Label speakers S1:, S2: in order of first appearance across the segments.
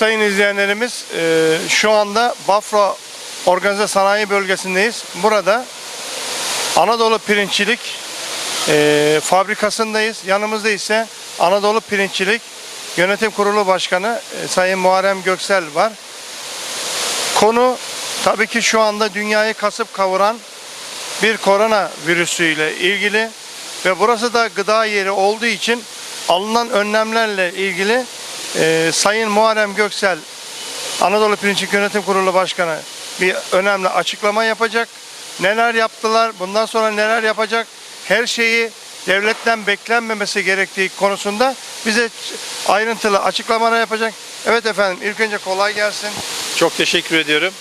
S1: sayın izleyenlerimiz e, şu anda Bafra Organize Sanayi Bölgesi'ndeyiz. Burada Anadolu Pirinççilik e, fabrikasındayız. Yanımızda ise Anadolu Pirinççilik Yönetim Kurulu Başkanı e, Sayın Muharrem Göksel var. Konu tabii ki şu anda dünyayı kasıp kavuran bir korona virüsüyle ilgili ve burası da gıda yeri olduğu için alınan önlemlerle ilgili e, Sayın Muharrem Göksel Anadolu Pirinççilik Yönetim Kurulu Başkanı bir önemli açıklama yapacak. Neler yaptılar, bundan sonra neler yapacak, her şeyi devletten beklenmemesi gerektiği konusunda bize ayrıntılı açıklamalar yapacak. Evet efendim ilk önce kolay gelsin.
S2: Çok teşekkür ediyorum.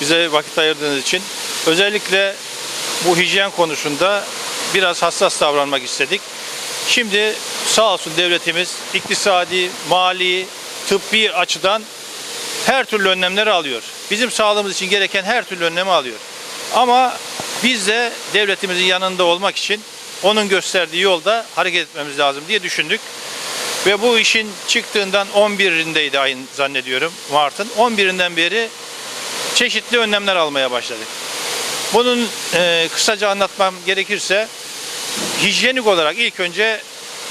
S2: Bize vakit ayırdığınız için. Özellikle bu hijyen konusunda biraz hassas davranmak istedik. Şimdi sağ olsun devletimiz iktisadi, mali, tıbbi açıdan her türlü önlemleri alıyor. Bizim sağlığımız için gereken her türlü önlemi alıyor. Ama biz de devletimizin yanında olmak için onun gösterdiği yolda hareket etmemiz lazım diye düşündük. Ve bu işin çıktığından 11'indeydi ayın zannediyorum Mart'ın. 11'inden beri çeşitli önlemler almaya başladık. Bunun e, kısaca anlatmam gerekirse hijyenik olarak ilk önce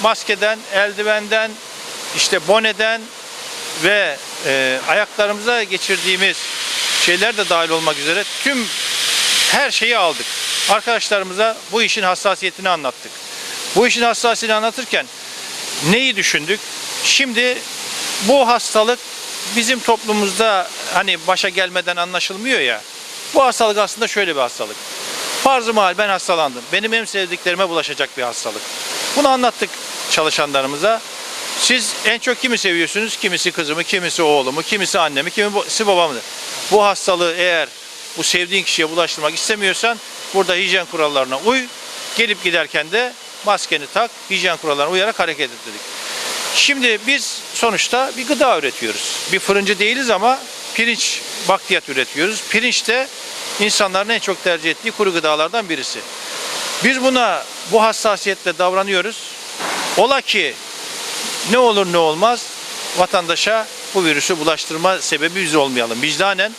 S2: maskeden, eldivenden, işte boneden ve e, ayaklarımıza geçirdiğimiz şeyler de dahil olmak üzere tüm her şeyi aldık. Arkadaşlarımıza bu işin hassasiyetini anlattık. Bu işin hassasiyetini anlatırken neyi düşündük? Şimdi bu hastalık bizim toplumumuzda hani başa gelmeden anlaşılmıyor ya. Bu hastalık aslında şöyle bir hastalık. Farz-ı ben hastalandım. Benim en sevdiklerime bulaşacak bir hastalık. Bunu anlattık çalışanlarımıza. Siz en çok kimi seviyorsunuz? Kimisi kızımı, kimisi oğlumu, kimisi annemi, kimisi babamı. Bu hastalığı eğer bu sevdiğin kişiye bulaştırmak istemiyorsan burada hijyen kurallarına uy. Gelip giderken de maskeni tak, hijyen kurallarına uyarak hareket et dedik. Şimdi biz sonuçta bir gıda üretiyoruz. Bir fırıncı değiliz ama pirinç bakliyat üretiyoruz. Pirinç de insanların en çok tercih ettiği kuru gıdalardan birisi. Biz buna bu hassasiyetle davranıyoruz. Ola ki ne olur ne olmaz vatandaşa bu virüsü bulaştırma sebebi biz olmayalım. Vicdanen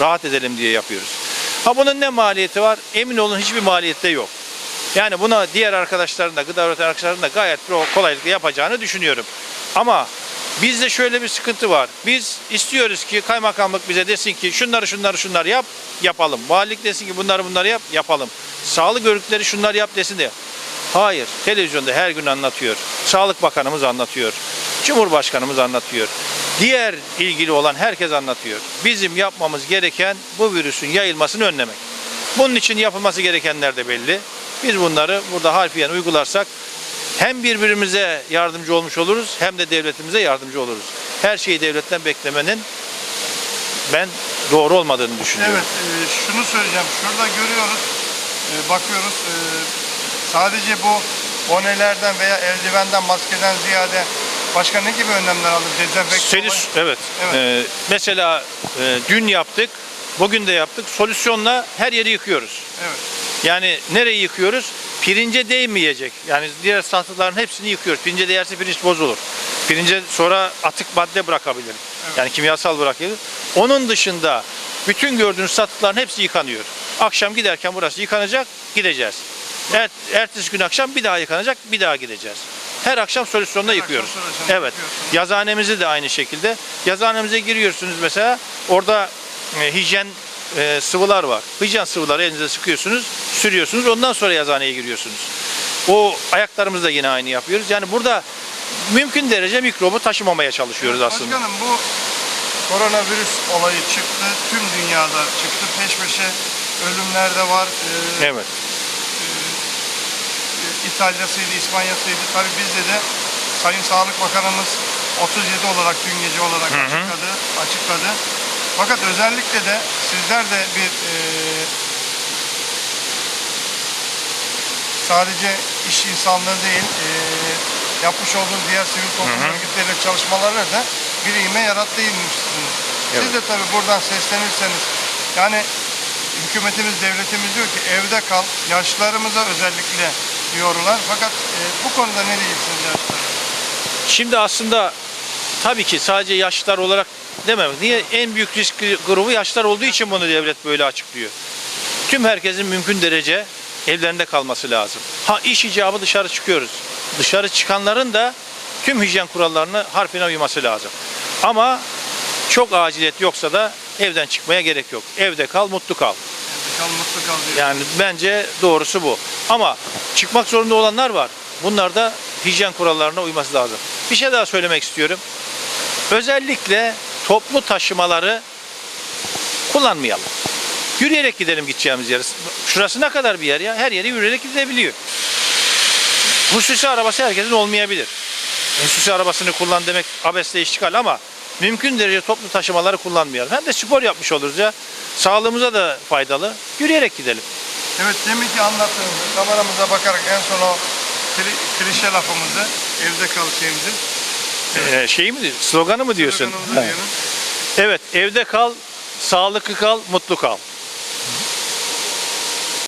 S2: rahat edelim diye yapıyoruz. Ha bunun ne maliyeti var? Emin olun hiçbir maliyette yok. Yani buna diğer arkadaşların da gıda üreten arkadaşların da gayet kolaylıkla yapacağını düşünüyorum. Ama bizde şöyle bir sıkıntı var. Biz istiyoruz ki kaymakamlık bize desin ki şunları şunları şunları yap, yapalım. Valilik desin ki bunları bunları yap, yapalım. Sağlık örgütleri şunları yap desin de. Hayır, televizyonda her gün anlatıyor. Sağlık Bakanımız anlatıyor. Cumhurbaşkanımız anlatıyor. Diğer ilgili olan herkes anlatıyor. Bizim yapmamız gereken bu virüsün yayılmasını önlemek. Bunun için yapılması gerekenler de belli. Biz bunları burada harfiyen uygularsak hem birbirimize yardımcı olmuş oluruz hem de devletimize yardımcı oluruz. Her şeyi devletten beklemenin ben doğru olmadığını düşünüyorum.
S1: Evet, e, şunu söyleyeceğim. Şurada görüyoruz, e, bakıyoruz. e, sadece bu bonelerden veya eldivenden, maskeden ziyade başka ne gibi önlemler aldı? Dezenfektan
S2: Selis, evet.
S1: Evet.
S2: Ee, mesela e, dün yaptık, bugün de yaptık. Solüsyonla her yeri yıkıyoruz.
S1: Evet.
S2: Yani nereyi yıkıyoruz? Pirince değmeyecek. Yani diğer satıların hepsini yıkıyoruz. Pirince değerse pirinç bozulur. Pirince sonra atık madde bırakabilir. Yani kimyasal bırakabilir. Onun dışında bütün gördüğünüz satıkların hepsi yıkanıyor. Akşam giderken burası yıkanacak, gideceğiz. Er, ertesi gün akşam bir daha yıkanacak, bir daha gideceğiz. Her akşam solüsyonda yıkıyoruz.
S1: solüsyonda
S2: Evet. Yazıhanemizi de aynı şekilde. Yazıhanemize giriyorsunuz mesela. Orada e, hijyen e, sıvılar var. Hijyen sıvıları elinize sıkıyorsunuz, sürüyorsunuz. Ondan sonra yazıhaneye giriyorsunuz. O ayaklarımızı da yine aynı yapıyoruz. Yani burada mümkün derece mikrobu taşımamaya çalışıyoruz aslında.
S1: Başkanım bu koronavirüs olayı çıktı. Tüm dünyada çıktı. Peş peşe ölümler de var. Ee,
S2: Evet.
S1: İtalya'sıydı, İspanya'sıydı. Tabii bizde de Sayın Sağlık Bakanımız 37 olarak dün gece olarak açıkladı. açıkladı. Fakat özellikle de sizler de bir e, sadece iş insanlığı değil e, yapmış olduğunuz diğer sivil toplum örgütleriyle çalışmalarla da bir ivme yarattıymışsınız. Siz
S2: Evet.
S1: de tabii buradan seslenirseniz yani hükümetimiz, devletimiz diyor ki evde kal. Yaşlılarımıza özellikle diyorlar. Fakat e, bu konuda ne diyeceksiniz yaşlılara?
S2: Şimdi aslında tabii ki sadece yaşlılar olarak mi? Niye? En büyük risk grubu yaşlar olduğu için bunu devlet böyle açıklıyor. Tüm herkesin mümkün derece evlerinde kalması lazım. Ha iş icabı dışarı çıkıyoruz. Dışarı çıkanların da tüm hijyen kurallarını harfine uyması lazım. Ama çok aciliyet yoksa da evden çıkmaya gerek yok. Evde kal, mutlu kal.
S1: Kal mutlu kal diyor.
S2: Yani bence doğrusu bu. Ama çıkmak zorunda olanlar var. Bunlar da hijyen kurallarına uyması lazım. Bir şey daha söylemek istiyorum. Özellikle toplu taşımaları kullanmayalım. Yürüyerek gidelim gideceğimiz yere. Şurası ne kadar bir yer ya? Her yere yürüyerek gidebiliyor. Hususi arabası herkesin olmayabilir. Hususi arabasını kullan demek abesle iştigal ama mümkün derece toplu taşımaları kullanmayalım. Hem de spor yapmış oluruz ya. Sağlığımıza da faydalı. Yürüyerek gidelim.
S1: Evet demin ki anlattığımız kameramıza bakarak en son o kli- klişe lafımızı evde kal şeyimizi.
S2: Ee, şey mi sloganı mı diyorsun? Evet. Evet, evde kal, sağlıklı kal, mutlu kal.